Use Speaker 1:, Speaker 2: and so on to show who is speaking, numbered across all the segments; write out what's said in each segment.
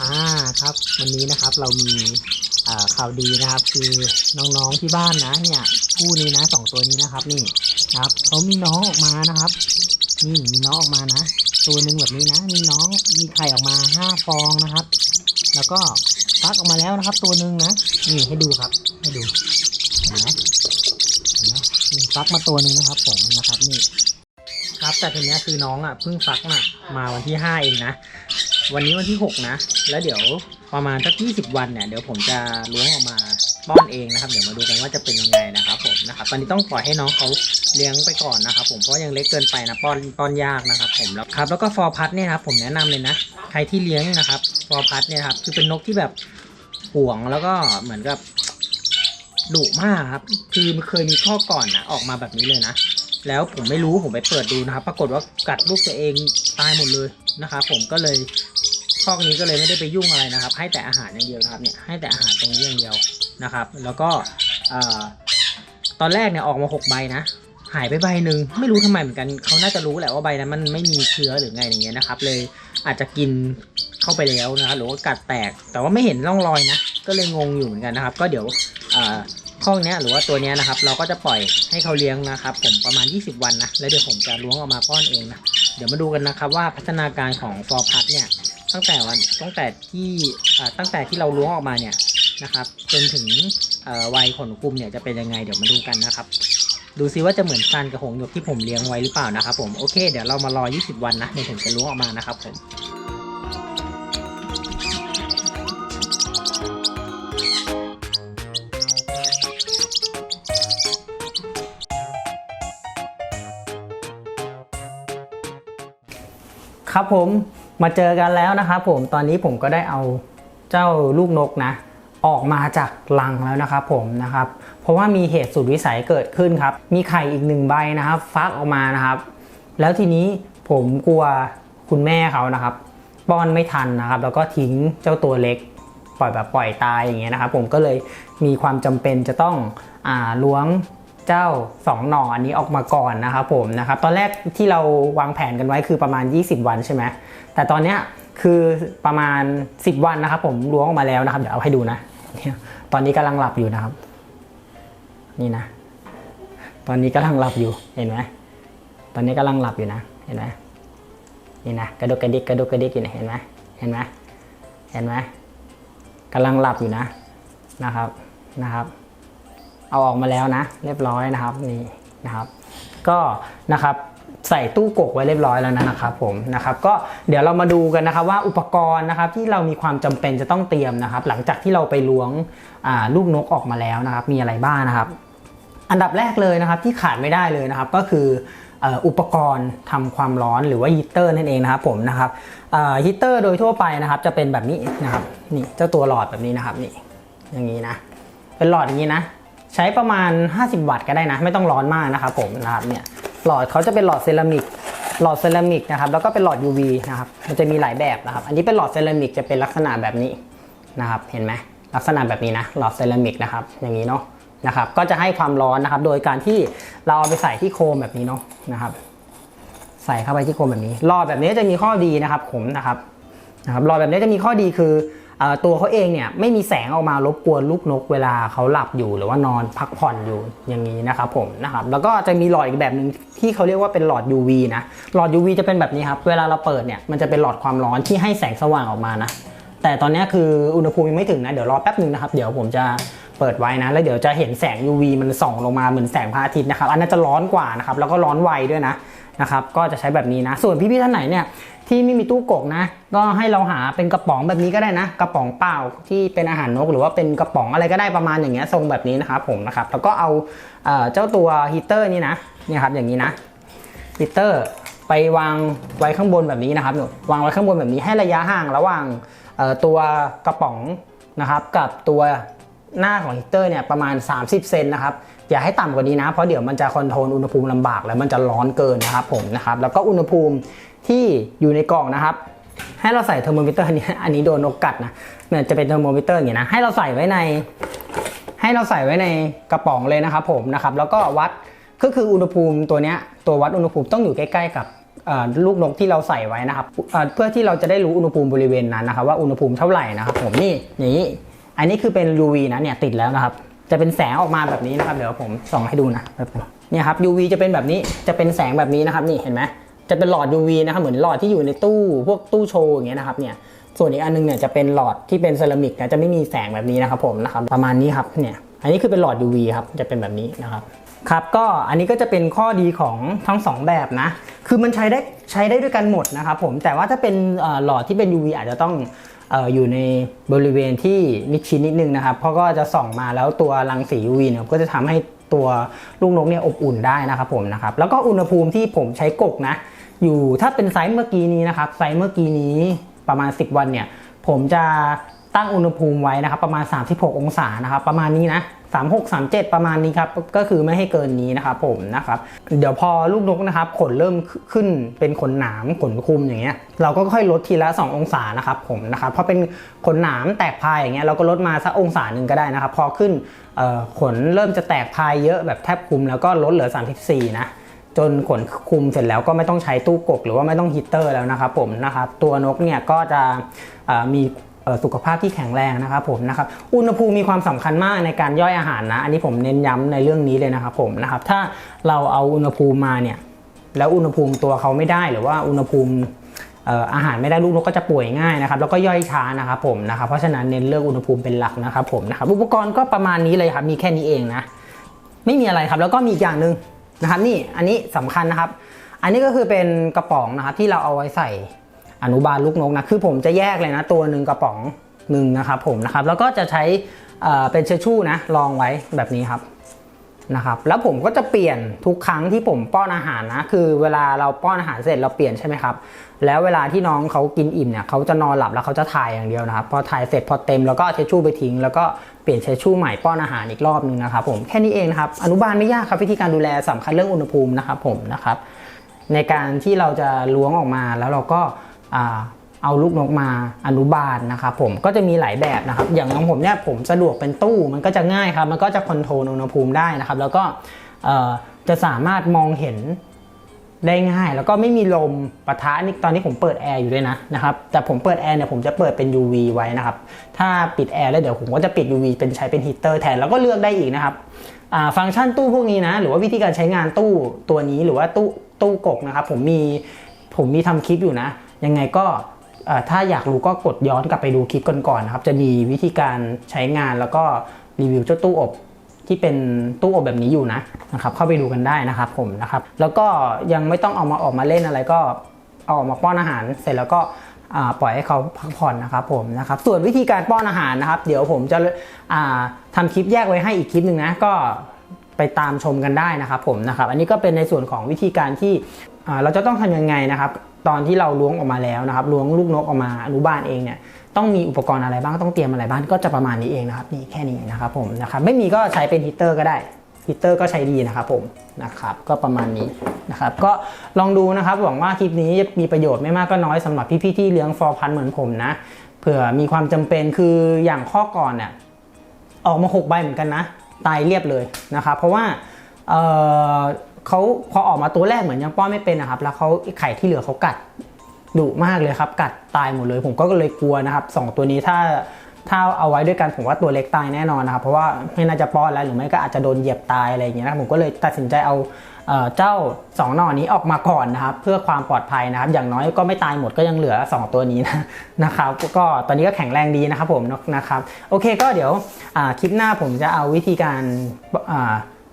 Speaker 1: อ่าครับ วันนี้นะครับเรามีข่าวดีนะครับ คือน้องๆที่บ้านนะ เนี่ยคู่นี้นะสองตัวนี้นะครับ นี่ครับเขามีน้องออกมานะครับนี่มีน้องออกมานะ ตัวหนึ่งแบบนี้นะ มีน้องมีไข่ออกมาห้าฟองนะครับ แล้วก็ฟักออกมาแล้วนะครับ ตัวหนึ่งนะนี่ให้ดูครับ ให้ดูเห็นไหมเห็นไหมมีฟักมาตัวหนึ่งนะครับ ผมนะครับ นี่ ครับ แต่ทีเนี้ยคือน้องอะเพิ่งฟักน่ะมาวันที่ห้าเองนะ วันนี้วันที่6นะ แล้วเดี๋ยวประมาณสัก20วันเนี่ยเดี๋ยวผมจะล้วงออกมาป้อนเองนะครับ เดี๋ยวมาดูกันว่าจะเป็นยังไงนะครับผมนะครับตอนนี้ต้องปล่อยให้น้องเขาเลี้ยงไปก่อนนะครับ ผมเพราะยังเล็กเกินไปนะป้อนป้อนยากนะครับ ผมแล้วครับ แล้วก็ฟอร์พัทเนี่ยครับผมแนะนำเลยนะใครที่เลี้ยงนะครับฟอร์พัทเนี่ยครับคือเป็นนกที่แบบห่วงแล้วก็เหมือนกับดุมากครับ คือเคยมีข้อก่อนนะออกมาแบบนี้เลยนะ แล้วผมไม่รู้ผมไปเปิดดูนะครับ ปรากฏว่ากัดลูกตัวเองตายหมดเลยนะครับ ผมก็เลยคอกนี้ก็เลยไม่ได้ไปยุ่งอะไรนะครับ ให้แต่อาหารอย่างเดียวนะครับเนี่ยให้แต่อาหารตรงนี้อย่างเดียวนะครับ แล้วก็ตอนแรกเนี่ยออกมาหกใบนะหายไปใบหนึ่งไม่รู้ทำไมเหมือนกันเขาน่าจะรู้แหละว่าใบนั้นมันไม่มีเชื้อหรือไงอย่างเงี้ยนะครับ เลยอาจจะกินเข้าไปแล้วนะครับหรือว่ากัดแตกแต่ว่าไม่เห็นร่องรอยนะ ก็เลยงงอยู่เหมือนกันนะครับ ก็เดี๋ยว ข้องเนี้ยหรือว่าตัวเนี้ยนะครับ เราก็จะปล่อยให้เขาเลี้ยงนะครับ ผมประมาณ 20 วันนะแล้วเดี๋ยวผมจะล้วงออกมาป้อนเองนะเดี๋ยวมาดูกันนะครับว่าพัฒนาการของฟอร์พัทเนี่ยตั้งแต่วันตั้งแต่ที่ตั้งแต่ที่เราล้วงออกมาเนี่ยนะครับจนถึงวัยขนคุมเนี่ยจะเป็นยังไงเดี๋ยวมาดูกันนะครับดูซิว่าจะเหมือนซันกับหงหยกที่ผมเลี้ยงไว้หรือเปล่านะครับผมโอเคเดี๋ยวเรามารอ 20 วันนะเดี๋ยวผมจะล้วงออกมานะครับผม ครับผมมาเจอกันแล้วนะครับผมตอนนี้ผมก็ได้เอาเจ้าลูกนกนะ ออกมาจากรังแล้วนะครับผมนะครับ เพราะว่ามีเหตุสุดวิสัยเกิดขึ้นครับ มีไข่อีกหนึ่งใบนะครับ ฟักออกมานะครับ แล้วทีนี้ผมกลัวคุณแม่เขานะครับ ป้อนไม่ทันนะครับ แล้วก็ทิ้งเจ้าตัวเล็ก ปล่อยแบบปล่อยตายอย่างเงี้ยนะครับ ผมก็เลยมีความจำเป็นจะต้องอ่าล้วง เจ้าสองหน่ออันนี้ออกมาก่อนนะครับผมนะครับตอนแรกที่เราวางแผนกันไว้คือประมาณ 20 วันใช่ไหมแต่ตอนเนี้ยคือประมาณ 10 วันนะครับ ผมล้วงออกมาแล้วนะครับเดี๋ยวเอาให้ดูนะตอนนี้กำลังหลับอยู่นะครับ นี่นะ ตอนนี้กำลังหลับอยู่เห็นไหมตอนนี้กำลังหลับอยู่นะ เห็นไหมนี่นะกระดกกระดิกกระดกกระดิกอยู่นเห็นไหมเห็นไหมเห็นไหมกำลังหลับอยู่นะนะครับนะครับ เอาออกมาแล้วนะ เรียบร้อยนะครับนี่นะครับ ก็นะครับใส่ตู้กกไว้เรียบร้อยแล้วนะครับผมนะครับก็เดี๋ยวเรามาดูกันนะครับว่าอุปกรณ์นะครับที่เรามีความจำเป็นจะต้องเตรียมนะครับ หลังจากที่เราไปล้วงลูกนกออกมาแล้วนะครับ มีอะไรบ้างนะครับ อันดับแรกเลยนะครับที่ขาดไม่ได้เลยนะครับ ก็คืออุปกรณ์ทำความร้อนหรือว่าฮีเตอร์นั่นเองนะครับผมนะครับฮีเตอร์โดยทั่วไปนะครับ จะเป็นแบบนี้นะครับนี่เจ้าตัวหลอดแบบนี้นะครับนี่อย่างนี้นะเป็นหลอดอย่างนี้นะ ใช้ประมาณ 50 วัตต์ก็ได้นะ ไม่ต้องร้อนมากนะครับผมนะครับเนี่ยหลอดเขาจะเป็นหลอดเซรามิกหลอดเซรามิกนะครับแล้วก็เป็นหลอด UV นะครับมันจะมีหลายแบบนะครับ อันนี้เป็นหลอดเซรามิกจะเป็นลักษณะแบบนี้นะครับ เห็นไหมลักษณะแบบนี้นะหลอดเซรามิกนะครับอย่างนี้เนาะนะครับก็จะให้ความร้อนนะครับ โดยการที่เราเอาไปใส่ที่โคมแบบนี้เนาะนะครับ ใส่เข้าไปที่โคมแบบนี้หลอดแบบนี้จะมีข้อดีนะครับผมนะครับนะครับหลอดแบบนี้จะมีข้อดีคือเอ่อ ตัวเขาเองเนี่ยไม่มีแสงออกมารบกวนลูกนกเวลาเขาหลับอยู่หรือว่านอนพักผ่อนอยู่อย่างนี้นะครับผมนะครับแล้วก็จะมีหลอดอีกแบบหนึ่งที่เขาเรียกว่าเป็นหลอด UV นะหลอด UV จะเป็นแบบนี้ครับเวลาเราเปิดเนี่ยมันจะเป็นหลอดความร้อนที่ให้แสงสว่างออกมานะแต่ตอนนี้คืออุณหภูมิยังไม่ถึงนะเดี๋ยวรอแป๊บหนึ่งนะครับเดี๋ยวผมจะเปิดไว้นะแล้วเดี๋ยวจะเห็นแสง UV มันส่องลงมาเหมือนแสงพระอาทิตย์นะครับอันนั้นจะร้อนกว่านะครับแล้วก็ร้อนไวด้วยนะ นะครับก็จะใช้แบบนี้นะ ส่วนพี่ๆท่านไหนเนี่ยที่ไม่มีตู้กกนะ ก็ให้เราหาเป็นกระป๋องแบบนี้ก็ได้นะ กระป๋องเปล่าที่เป็นอาหารนก หรือว่าเป็นกระป๋องอะไรก็ได้ประมาณอย่างเงี้ยทรงแบบนี้นะครับผมนะครับแล้วก็เอาเอ่อเจ้าตัวฮีเตอร์นี่นะเนี่ยครับอย่างนี้นะฮีเตอร์ไปวางไว้ข้างบนแบบนี้นะครับหนูวางไว้ข้างบนแบบนี้ให้ระยะห่างระหว่างเอ่อตัวกระป๋องนะครับกับตัวหน้าของฮีเตอร์เนี่ยประมาณ 30 เซนนะครับ อย่าให้ต่ำกว่านี้นะ เพราะเดี๋ยวมันจะคอนโทรลอุณหภูมิลำบากแล้วมันจะร้อนเกินนะครับผมนะครับแล้วก็อุณหภูมิที่อยู่ในกล่องนะครับ ให้เราใส่เทอร์โมมิเตอร์นี้อันนี้โดนนกกัดนะเนี่ยจะเป็นเทอร์โมมิเตอร์อย่างนี้นะให้เราใส่ไว้ใน ให้เราใส่ไว้ในกระป๋องเลยนะครับผมนะครับแล้วก็วัดก็คืออุณหภูมิตัวเนี้ยตัววัดอุณหภูมิต้องอยู่ใกล้ๆกับลูกนกที่เราใส่ไว้นะครับเอ่อเพื่อที่เราจะได้รู้อุณหภูมิบริเวณนั้นนะครับว่าอุณหภูมิเท่าไหร่นะครับผมนี่อย่างนี้อันนี้คือเป็น UV นะเนี่ยติดแล้วนะครับ จะเป็นแสงออกมาแบบนี้นะครับ เดี๋ยวผมส่องให้ดูนะแป๊บนึงเนี่ยครับ UV จะเป็นแบบนี้จะเป็นแสงแบบนี้นะครับ นี่เห็นไหมจะเป็นหลอด UV นะครับเหมือนหลอดที่อยู่ในตู้พวกตู้โชว์อย่างเงี้ยนะครับเนี่ยส่วนอีกอันนึงเนี่ยจะเป็นหลอดที่เป็นเซรามิกนะจะไม่มีแสงแบบนี้นะครับผมนะครับประมาณนี้ครับเนี่ยอันนี้คือเป็นหลอด UV ครับจะเป็นแบบนี้นะครับครับก็อันนี้ก็จะเป็นข้อดีของทั้งสองแบบนะ คือมันใช้ได้ใช้ได้ด้วยกันหมดนะครับผมแต่ว่าถ้าเป็นหลอดที่เป็น UV อาจจะต้อง อ่ออยู่ในบริเวณที่มิดชิดนิดนึงนะครับ เพราะก็จะส่องมาแล้วตัวรังสี UV เนี่ยก็จะทำให้ตัวลูกนกเนี่ยอบอุ่นได้นะครับผมนะครับ แล้วก็อุณหภูมิที่ผมใช้กกนะ อยู่ถ้าเป็นไซส์เมื่อกี้นี้นะครับ ไซส์เมื่อกี้นี้ประมาณ 10 วันเนี่ย ผมจะตั้งอุณหภูมิไว้นะครับ ประมาณ 36 องศานะครับ ประมาณนี้นะ 36 37 ประมาณนี้ครับก็คือไม่ให้เกินนี้นะครับผมนะครับเดี๋ยวพอลูกนกนะครับขนเริ่มขึ้นเป็นขนหนามขนคุมอย่างเงี้ยเราก็ค่อยลดทีละ 2 องศานะครับผมนะครับเพราะเป็นขนหนามแตกพายอย่างเงี้ยเราก็ลดมาสักองศาหนึ่งก็ได้นะครับ พอขึ้นขนเริ่มจะแตกพายเยอะแบบแทบคุมแล้วก็ลดเหลือ 34 นะจนขนคุมเสร็จแล้วก็ไม่ต้องใช้ตู้กก หรือว่าไม่ต้องฮีเตอร์แล้วนะครับผมนะครับตัวนกเนี่ยก็จะมี สุขภาพที่แข็งแรงนะครับผมนะครับอุณหภูมิมีความสำคัญมากในการย่อยอาหารนะ อันนี้ผมเน้นย้ำในเรื่องนี้เลยนะครับผมนะครับถ้าเราเอาอุณหภูมิมาเนี่ยแล้วอุณหภูมิตัวเขาไม่ได้หรือว่าอุณหภูมิอาหารไม่ได้ลูกนกก็จะป่วยง่ายนะครับแล้วก็ย่อยช้านะครับผมนะครับเพราะฉะนั้นเน้นเรื่องอุณหภูมิเป็นหลักนะครับผมนะครับอุปกรณ์ก็ประมาณนี้เลยครับมีแค่นี้เองนะไม่มีอะไรครับแล้วก็มีอีกอย่างหนึ่งนะครับนี่อันนี้สำคัญนะครับ อันนี้ก็คือเป็นกระป๋องนะครับที่เราเอาไว้ใส่ อนุบาลลูกนกนะคือผมจะแยกเลยนะ ตัวหนึ่งกระป๋องหนึ่งนะครับผมนะครับแล้วก็จะใช้เป็นเชชชู่นะรองไว้แบบนี้ครับนะครับแล้วผมก็จะเปลี่ยนทุกครั้งที่ผมป้อนอาหารนะ คือเวลาเราป้อนอาหารเสร็จเราเปลี่ยนใช่ไหมครับ แล้วเวลาที่น้องเขากินอิ่มเนี่ยเขาจะนอนหลับแล้วเขาจะถ่ายอย่างเดียวนะครับ พอถ่ายเสร็จพอเต็มแล้วก็เอาเชชชู่ไปทิ้ง แล้วก็เปลี่ยนเชชชู่ใหม่ป้อนอาหารอีกรอบนึงนะครับผมแค่นี้เองนะครับอนุบาลไม่ยากครับวิธีการดูแลสำคัญเรื่องอุณหภูมินะครับผมนะครับในการที่เราจะล้วงออกมาแล้วเราก็ เอาลูกนกมาอนุบาลนะครับผมก็จะมีหลายแบบนะครับ อย่างของผมเนี่ยผมสะดวกเป็นตู้มันก็จะง่ายครับ มันก็จะคอนโทรลอุณหภูมิได้นะครับ แล้วก็จะสามารถมองเห็นได้ง่าย แล้วก็ไม่มีลมปะทะนี่ตอนนี้ผมเปิดแอร์อยู่ด้วยนะนะครับแต่ผมเปิดแอร์เนี่ยผมจะเปิดเป็น UV ไว้นะครับ ถ้าปิดแอร์แล้วเดี๋ยวผมก็จะปิด UV เป็นใช้เป็นฮีเตอร์แทนแล้วก็เลือกได้อีกนะครับฟังก์ชันตู้พวกนี้นะหรือว่าวิธีการใช้งานตู้ตัวนี้หรือว่าตู้ตู้กกนะครับผมมีผมมีทำคลิปอยู่นะ ยังไงก็ถ้าอยากรู้ก็กดย้อนกลับไปดูคลิปก่อนๆนะครับ จะมีวิธีการใช้งานแล้วก็รีวิวเจ้าตู้อบที่เป็นตู้อบแบบนี้อยู่นะนะครับ เข้าไปดูกันได้นะครับผมนะครับ แล้วก็ยังไม่ต้องเอามาออกมาเล่นอะไรก็เอาออกมาป้อนอาหารเสร็จแล้วก็ปล่อยให้เขาพักผ่อนนะครับผมนะครับส่วนวิธีการป้อนอาหารนะครับ เดี๋ยวผมจะอ่าทำคลิปแยกไว้ให้อีกคลิปหนึ่งนะก็ไปตามชมกันได้นะครับผมนะครับ อันนี้ก็เป็นในส่วนของวิธีการที่ เราจะต้องทำยังไงนะครับ ตอนที่เราล้วงออกมาแล้วนะครับล้วงลูกนกออกมาอนุบาลเองเนี่ยต้องมีอุปกรณ์อะไรบ้างต้องเตรียมอะไรบ้างก็จะประมาณนี้เองนะครับนี่แค่นี้นะครับผมนะครับไม่มีก็ใช้เป็นฮีเตอร์ก็ได้ฮีเตอร์ก็ใช้ดีนะครับผมนะครับก็ประมาณนี้นะครับก็ลองดูนะครับหวังว่าคลิปนี้มีประโยชน์ไม่มากก็น้อยสำหรับพี่ๆที่เลี้ยงฟอร์พันเหมือนผมนะเผื่อมีความจำเป็นคืออย่างข้อก่อนเนี่ยออกมา 6 ใบเหมือนกันนะ ตายเรียบเลยนะครับเพราะว่า เขาพอออกมาตัวแรกเหมือนยังป้อนไม่เป็นนะครับ แล้วเขาไข่ที่เหลือเขากัดดุมากเลยครับ กัดตายหมดเลย ผมก็เลยกลัวนะครับสองตัวนี้ถ้าถ้าเอาไว้ด้วยกันผมว่าตัวเล็กตายแน่นอนนะครับ เพราะว่าไม่น่าจะป้อนแล้วหรือไม่ก็อาจจะโดนเหยียบตายอะไรอย่างเงี้ยนะผมก็เลยตัดสินใจเอาเจ้าสองหน่อนี้ออกมาก่อนนะครับ เพื่อความปลอดภัยนะครับ อย่างน้อยก็ไม่ตายหมดก็ยังเหลือ 2 ตัวนี้นะนะครับ ก็ตอนนี้ก็แข็งแรงดีนะครับผมนะครับ โอเคก็เดี๋ยวคลิปหน้าผมจะเอาวิธีการ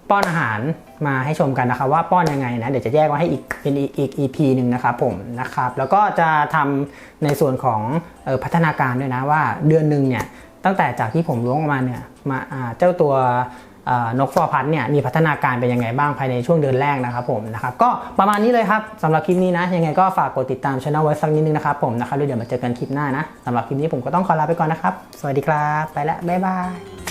Speaker 1: ป้อนอาหารมาให้ชมกันนะครับว่าป้อนยังไงนะเดี๋ยวจะแยกไว้ให้อีกเป็นอีกอีก EP หนึ่งนะครับผมนะครับ แล้วก็จะทำในส่วนของออพัฒนาการด้วยนะว่าเดือนหนึ่งเนี่ยตั้งแต่จากที่ผมล้วงออกมาเนี่ยมาเจ้าตัวนกฟอร์พัดเนี่ยมีพัฒนาการเป็นยังไงบ้างภายในช่วงเดือนแรกนะครับผมนะครับก็ประมาณนี้เลยครับสำหรับคลิปนี้นะ ยังไงก็ฝากกดติดตามช่องไว้สักนิดนึงนะครับผมนะครับแล้วเดี๋ยวมาเจอกันคลิปหน้านะสำหรับคลิปนี้ผมก็ต้องขอลาไปก่อนนะครับ สวัสดีครับ ไปแล้วบ๊ายบาย